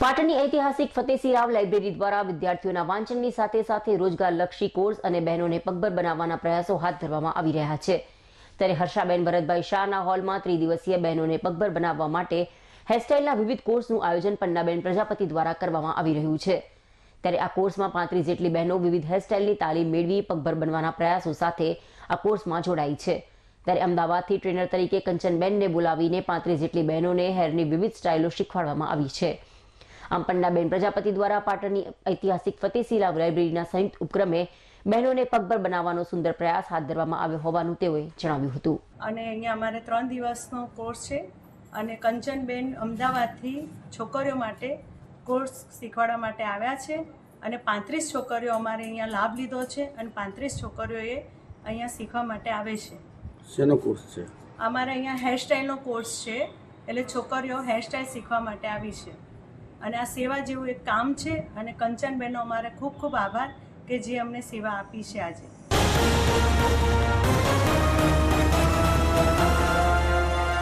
પાટણની ઐતિહાસિક ફતેસિંહરાવ લાઇબ્રેરી દ્વારા વિદ્યાર્થીઓના વાંચનની સાથે સાથે રોજગારલક્ષી કોર્સ અને બહેનોને પગભર બનાવવાના પ્રયાસો હાથ ધરવામાં આવી રહ્યા છે. ત્યારે હર્ષાબેન ભરતભાઈ શાહના હોલમાં ત્રિદિવસીય બહેનોને પગભર બનાવવા માટે હેરસ્ટાઇલના વિવિધ કોર્સનું આયોજન પન્નાબેન પ્રજાપતિ દ્વારા કરવામાં આવી રહ્યું છે. ત્યારે આ કોર્સમાં પાંત્રીસ જેટલી બહેનો વિવિધ હેરસ્ટાઇલની તાલીમ મેળવી પગભર બનવાના પ્રયાસો સાથે આ કોર્સમાં જોડાઈ છે. ત્યારે અમદાવાદથી ટ્રેનર તરીકે કંચનબેનને બોલાવીને પાંત્રીસ જેટલી બહેનોને હેરની વિવિધ સ્ટાઇલો શીખવાડવામાં આવી છે. આમ પન્નાબેન પ્રજાપતિ દ્વારા પાટણની ઐતિહાસિક ફતેશીલા લાઇબ્રેરીના સંયુક્ત ઉપક્રમે બહેનોને પગભર બનાવવાનો સુંદર પ્રયાસ હાથ ધરવામાં આવ્યો હોવાનું તેઓએ જણાવ્યું હતું. અને અહીંયા અમારે ત્રણ દિવસનો કોર્સ છે અને કંચનબેન અમદાવાદથી છોકરીઓ માટે કોર્સ શીખવાડવા માટે આવ્યા છે અને પાંત્રીસ છોકરીઓ અમારે અહીંયા લાભ લીધો છે અને પાંત્રીસ છોકરીઓએ અહીંયા શીખવા માટે આવે છે. શેનો કોર્સ છે? અમારે અહીંયા હેરસ્ટાઇલનો કોર્સ છે એટલે છોકરીઓ હેરસ્ટાઇલ શીખવા માટે આવી છે. અને આ સેવા જેવું એક કામ છે અને કંચનબેનનો અમારે ખૂબ ખૂબ આભાર કે જે અમને સેવા આપી છે આજે.